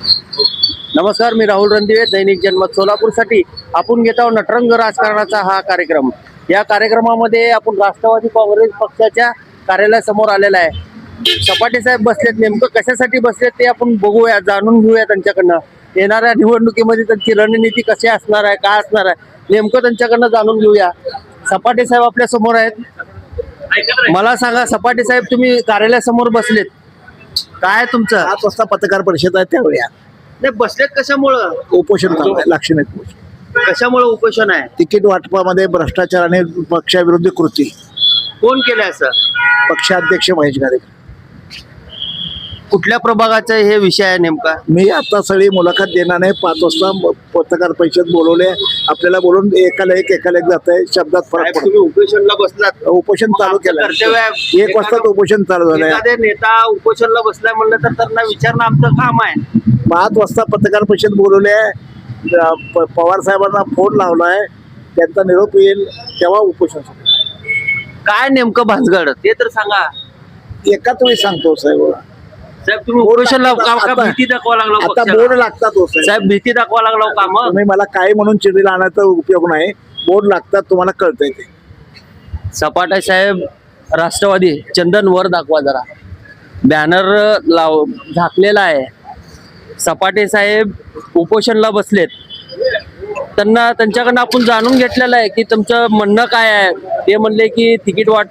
नमस्कार मी राहुल रणदिवे दैनिक जनमत सोलापूरसाठी. आपण घेत आहोत नटरंग राजकारणाचा हा कार्यक्रम. या कार्यक्रमामध्ये आपण राष्ट्रवादी काँग्रेस पक्षाच्या कार्यालयासमोर आलेला आहे. सपाटे साहेब बसलेत नेमकं कशासाठी बसलेत ते आपण बघूया जाणून घेऊया त्यांच्याकडनं. येणाऱ्या निवडणुकीमध्ये त्यांची रणनीती कशी असणार आहे काय असणार आहे नेमकं त्यांच्याकडनं जाणून घेऊया. सपाटे साहेब आपल्यासमोर आहेत. मला सांगा सपाटे साहेब तुम्ही कार्यालयासमोर बसलेत. काय तुमचं? पाच वाजता पत्रकार परिषद आहे त्यावेळी या. नाही बसलेत कशामुळं? उपोषण चालू आहे लाक्षणिक उपोषण कशामुळे उपोषण आहे? तिकीट वाटपामध्ये भ्रष्टाचार आणि पक्षाविरोधी कृती. कोण केलं असं? पक्षाध्यक्ष महेश गाडे कुठल्या प्रभागाचा हे विषय आहे नेमका? मी आता सगळी मुलाखत देणार नाही. पाच वाजता म- पत्रकार परिषद बोलवले आपल्याला बोलून एकाला एक एकाला एक जात आहे शब्दात फरक साहेब, पडतो. तुम्ही उपोषणला बसलात. उपोषण चालू आमचं केलं आहे. एक वाजता उपोषण चालू झालंय. नेता उपोषणला बसलाय म्हणलं तर त्यांना विचारणं आमचं काम आहे. पाच वाजता पत्रकार परिषद बोलवले अ, प- पवार साहेबांना फोन लावलाय. त्यांचा निरोप येईल. तेव्हा उपोषण सुरू आहे. काय नेमकं भानगड? ते तर सांगा. एकाच वेळी सांगतो साहेब. साहेब तुम्ही उपोषणला का का आता- भीती दाखवा लागला आता पक्षाला? बोर्ड लागतात हो साहेब. साहेब भीती दाखवा लागला हो का मग तुम्ही मला काय म्हणून चिडीला आणायचा उपयोग नाही. बोर्ड लागतात तुम्हाला कळतंय ते. सपाटे साहेब राष्ट्रवादी चंदन वर दाखवा जरा. बॅनर लाव झाकलेला आहे. सपाटे साहेब उपोषणला बसलेत. त्यांना त्यांच्याकडनं आपण जाणून घेतलेलं आहे की तुमचं म्हणणं काय आहे? ते म्हणले की तिकीट वाट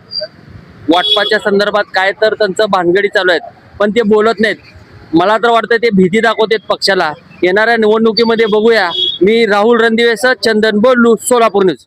वाटपाच्या संदर्भात काय तर त्यांचं भानगडी चालू आहेत. पण ते बोलत नाहीत. मला तर वाटतं ते भीती दाखवतात पक्षाला. येणाऱ्या निवडणुकीमध्ये बघूया. मी राहुल रणदिवेसह चंदन बोलू सोलापूर न्यूज.